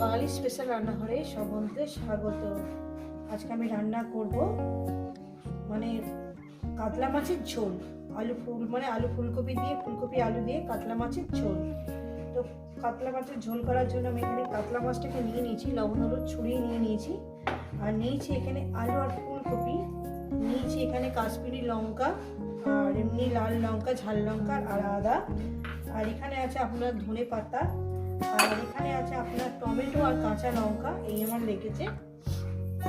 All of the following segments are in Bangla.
বাঙালি স্পেশাল রান্নাঘরে সব বন্ধুদের স্বাগত। আজকে আমি রান্না করব মানে কাতলা মাছের ঝোল। আলু ফুল মানে আলু ফুলকপি দিয়ে, ফুলকপি আলু দিয়ে কাতলা মাছের ঝোল। তো কাতলা মাছের ঝোল করার জন্য আমি এখানে কাতলা মাছটাকে নিয়ে নিয়েছি, লবণ, হলুদ ছড়িয়ে নিয়ে নিয়েছি। আর নিয়েছি এখানে আলু আর ফুলকপি। নিয়েছি এখানে কাশ্মীরি লঙ্কা আর এমনি লাল লঙ্কা, ঝাল লঙ্কা আর আদা। আর এখানে আছে আপনার ধনে পাতা। আর এখানে আছে আপনার টমেটো আর কাঁচা লঙ্কা, এই আমার লেগেছে।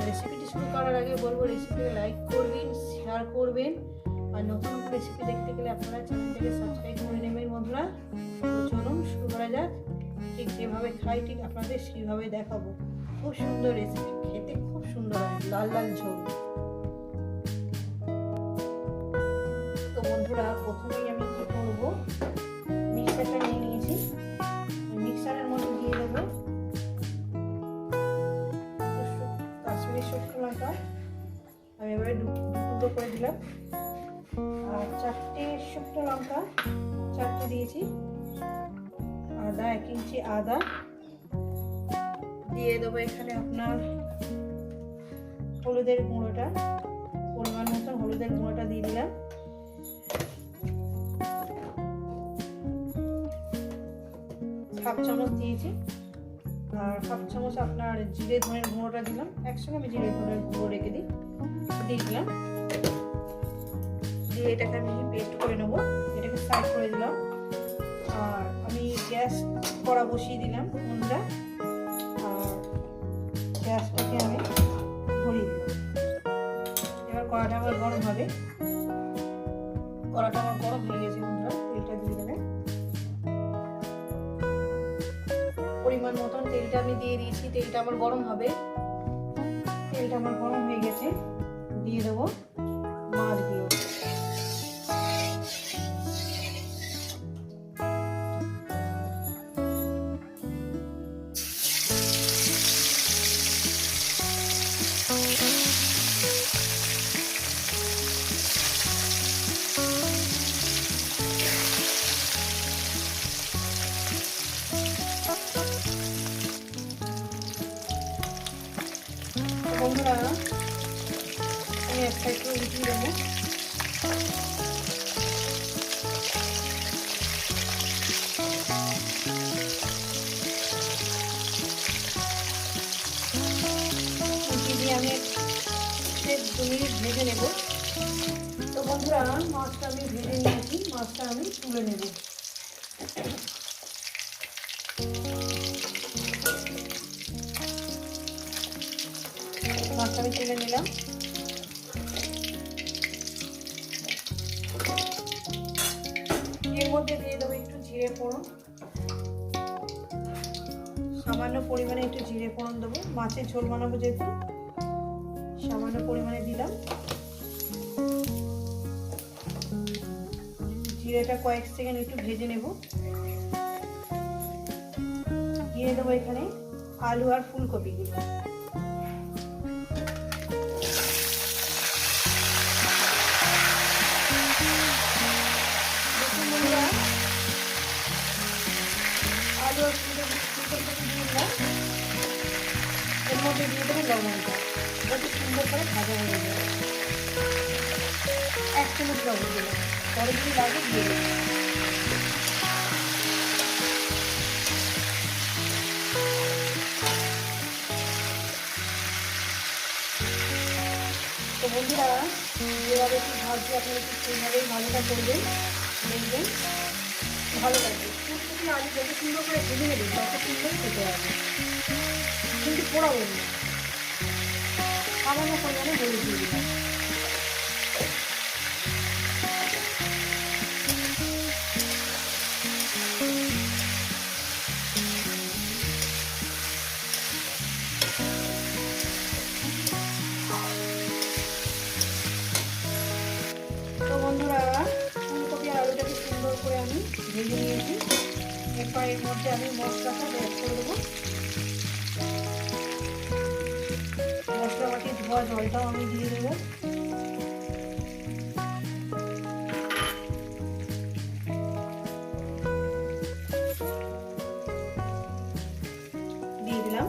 রেসিপিটি শুরু করার আগে বলব রেসিপিটা লাইক করবেন শেয়ার করবেন। আর নতুন রেসিপি দেখতে গেলে আপনারা চ্যানেলটাকে সাবস্ক্রাইব করে নেবেন বন্ধুরা। চলুন শুরু করা যাক। ঠিক যেভাবে খাই, ঠিক আপনাদের সেইভাবে দেখাবো। খুব সুন্দর রেসিপি খেতে খুব সুন্দর হয়, লাল লাল ঝোল। তো বন্ধুরা, প্রথমেই আমি কি করব? মিক্সারটা নিয়ে টুকরো করে দিলাম। আর চারটে শুকনো লঙ্কা, চারটে দিয়েছি। আদা, এক ইঞ্চি আদা। দিয়ে দেবো এখানে আপনার হলুদের গুঁড়োটা। পরিমাণ মতন হলুদের গুঁড়োটা দিয়ে দিলাম। হাফ চামচ দিয়েছি। আর হাফ চামচ আপনার জিরে ধনের গুঁড়োটা দিলাম। একসঙ্গে আমি জিরে ধনের গুঁড়ো রেখে দিই। দিয়ে দিলাম। দিয়ে এটাকে আমি পেস্ট করে নেব, এটাকে সাইড করে দিলাম। আর আমি গ্যাস কড়া বসিয়ে দিলাম উনুনটা আর গ্যাসটাকে আমি ধরিয়ে দিলাম। এবার কড়াটা আমার গরম হবে। কড়াটা আমার গরম হয়ে গেছে বন্ধুরা তেলটা দিয়ে দেবে। পরিমাণ মতন তেলটা আমি দিয়ে দিয়েছি, তেলটা আমার গরম হবে। তেলটা আমার গরম হয়ে গেছে, দিয়ে দেবো। 마을이고요. 먹으라. আমি এক সাইড উঠিয়ে দেবো আমি দু মিনিট ভেজে নেব তো মাছটা আমি ভেজে নিয়েছি মাছটা আমি তুলে নেব মাছটা আমি তুলে নিলাম। এর মধ্যে দিয়ে দেবো একটু জিরে ফোড়ন। সামান্য পরিমাণে একটু জিরে ফোড়ন দেবো। মাছের ঝোল বানাবো যেহেতু, সামান্য পরিমাণে দিলাম। জিরেটা কয়েক সেকেন্ড একটু ভেজে নেব। দিয়ে দেবো এখানে আলু আর ফুলকপিগুলো। মধ্যে দিয়ে দেবো লবণটা। সুন্দর করে ভাজা হয়ে যায় এক চামচ লবণ দিলাম। পরে যদি লাগে দিয়ে তো বন্ধুরা যেভাবে একটু ভাজছি আপনারা একটু সেইভাবেই ভালোটা করবেন, দেখবেন। ভালো লাগবে। আলু যত সুন্দর করে ভেজে নেবেন, তত সুন্দর খেতে হবে। কিন্তু পোড়াবেন না। সামান্য পরিমাণে হলুদ দিয়ে দিলাম। ভেজে নিয়েছি। এরপর এর মধ্যে আমি মশলাটা অ্যাড করে দেবো। ধোয়া জলটাও আমি দিয়ে দেবো। দিয়ে দিলাম।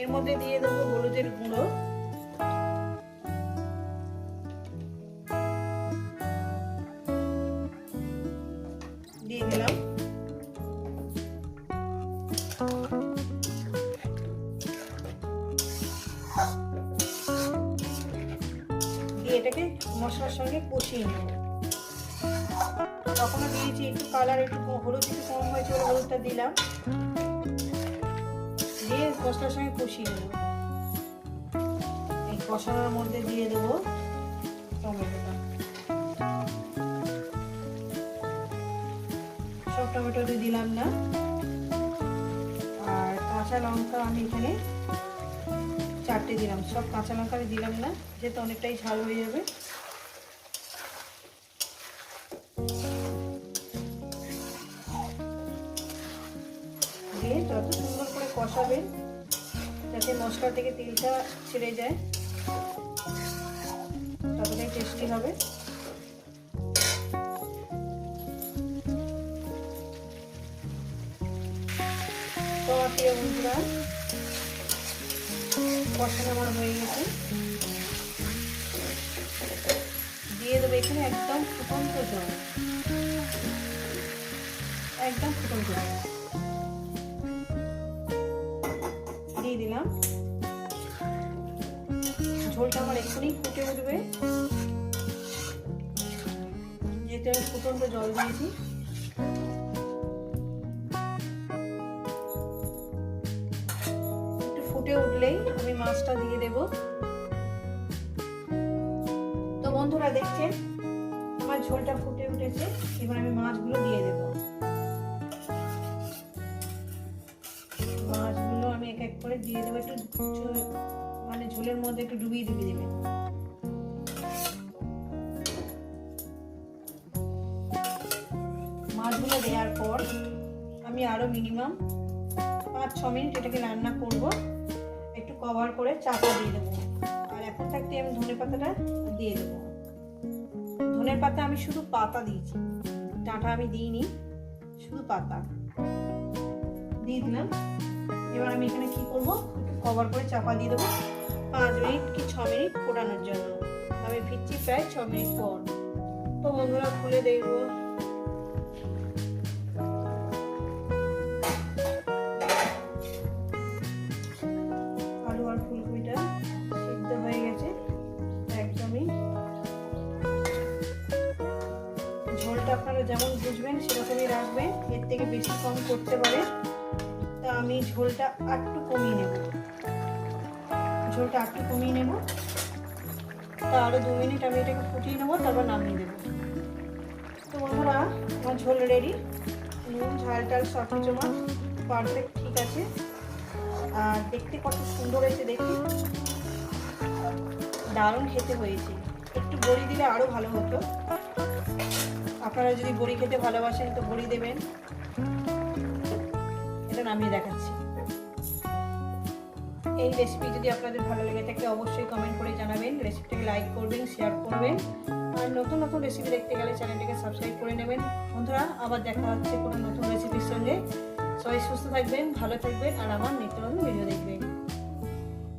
এর মধ্যে দিয়ে দেবো হলুদের গুঁড়ো। দিয়ে দিলাম। মশলার সঙ্গে কষিয়ে নেব। তখনও দিয়েছি একটু কালার একটু হলুদ, একটু কম হয়েছে হলুদটা দিলাম। দিয়ে মশলার সঙ্গে কষিয়ে নেব। এই কষানোর মধ্যে দিয়ে দেবো টমেটোটা। সব টমেটো দিয়ে দিলাম না। আর কাঁচা লঙ্কা আমি এখানে চারটে দিলাম। সব কাঁচা লঙ্কা আমি দিলাম না, যেহেতু অনেকটাই ঝাল হয়ে যাবে। কষাবেন যাতে মশলা থেকে তেলটা ছেড়ে যায়। ততটাই টেস্টি হবে। তো প্রিয় বন্ধুরা, কষানো আমার হয়ে গেছে। দিয়ে দেবো এখানে একদম ফুটন্ত জল। একদম ফুটন্ত জল। দিলাম। ঝোলটা আমার এক্ষুনি ফুটে উঠবে। যেহেতু আমি ফুটন্ত জল দিয়েছি। ফুটে উঠলেই আমি মাছটা দিয়ে দেব। তো বন্ধুরা দেখছেন, আমার ঝোলটা ফুটে উঠেছে, এবার আমি মাছগুলো দিয়ে দেব। দিয়ে দেবো, একটু মানে ঝোলের মধ্যে একটু ডুবিয়ে ডুবিয়ে দেবে। মাছগুলো দেওয়ার পর আমি আরও মিনিমাম পাঁচ, ছ মিনিট এটাকে রান্না করব। একটু কভার করে চাপা দিয়ে দেবো। আর এখন থাকতে আমি ধনে পাতাটা দিয়ে দেবো। ধনে পাতা আমি শুধু পাতা দিয়েছি। ডাঁটা আমি দিইনি, শুধু পাতা। দিয়ে দিলাম। এবার আমি এখানে কি করব? কভার করে চাপা দিয়ে দেবো। পাঁচ মিনিট কি ছ মিনিট ফোটানোর জন্য। আমি ফিরছি প্রায় ছ মিনিট পর। তো বন্ধুরা, খুলে দেখব। আলু আর হয়ে গেছে একদমই। আপনারা যেমন বুঝবেন, সেরকমই রাখবেন। এর থেকে বেশি কম করতে পারে তা আমি ঝোলটা আটটু কমিয়ে নেব। ঝোলটা আটটু কমিয়ে নেব। তা আরও দু মিনিট আমি এটাকে ফুটিয়ে নেব, তারপর নামিয়ে দেবো। তো বন্ধুরা, আমার ঝোল রেডি নুন, ঝাল টাল সব কিছু আমার পারফেক্ট ঠিক আছে। আর দেখতে কত সুন্দর হয়েছে দেখি দারুণ খেতে হয়েছে। একটু বড়ি দিলে আরও ভালো হতো। আপনারা যদি বড়ি খেতে ভালোবাসেন তো বড়ি দেবেন। নামিয়ে দেখাচ্ছি। এই রেসিপি যদি আপনাদের ভালো লেগে থাকে, অবশ্যই কমেন্ট করে জানাবেন। রেসিপিটাকে লাইক করবেন শেয়ার করবেন। আর নতুন নতুন রেসিপি দেখতে গেলে চ্যানেলটাকে সাবস্ক্রাইব করে নেবেন। বন্ধুরা, আবার দেখা হচ্ছে কোনো নতুন রেসিপির সঙ্গে। সবাই সুস্থ থাকবেন, ভালো থাকবেন, আর আমার নিত্য নতুন ভিডিও দেখবেন।